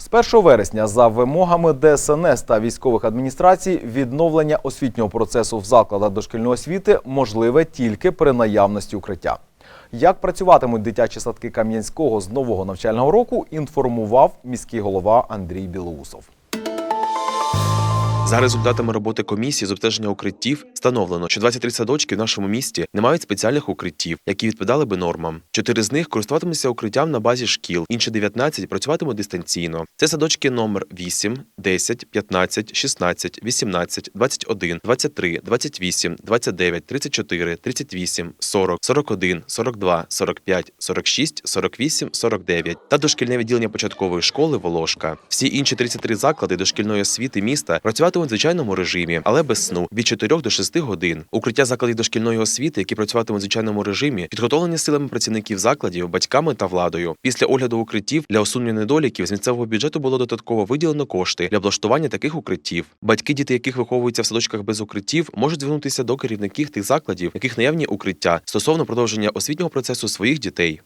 З 1 вересня за вимогами ДСНС та військових адміністрацій відновлення освітнього процесу в закладах дошкільної освіти можливе тільки при наявності укриття. Як працюватимуть дитячі садки Кам'янського з нового навчального року, інформував міський голова Андрій Білоусов. За результатами роботи комісії з обстеження укриттів встановлено, що 23 садочки в нашому місті не мають спеціальних укриттів, які відповідали би нормам. Чотири з них користуватимуться укриттям на базі шкіл, інші 19 працюватимуть дистанційно. Це садочки номер 8, 10, 15, 16, 18, 21, 23, 28, 29, 34, 38, 40, 41, 42, 45, 46, 48, 49 та дошкільне відділення початкової школи Волошка. Всі інші 33 заклади дошкільної освіти міста працюватимуть в звичайному режимі, але без сну від 4 до 6 годин. Укриття закладів дошкільної освіти, які працюватимуть в звичайному режимі, підготовлені силами працівників закладів, батьками та владою. Після огляду укриттів для усунення недоліків з місцевого бюджету було додатково виділено кошти для облаштування таких укриттів. Батьки, діти яких виховуються в садочках без укриттів, можуть звернутися до керівників тих закладів, яких наявні укриття стосовно продовження освітнього процесу своїх дітей.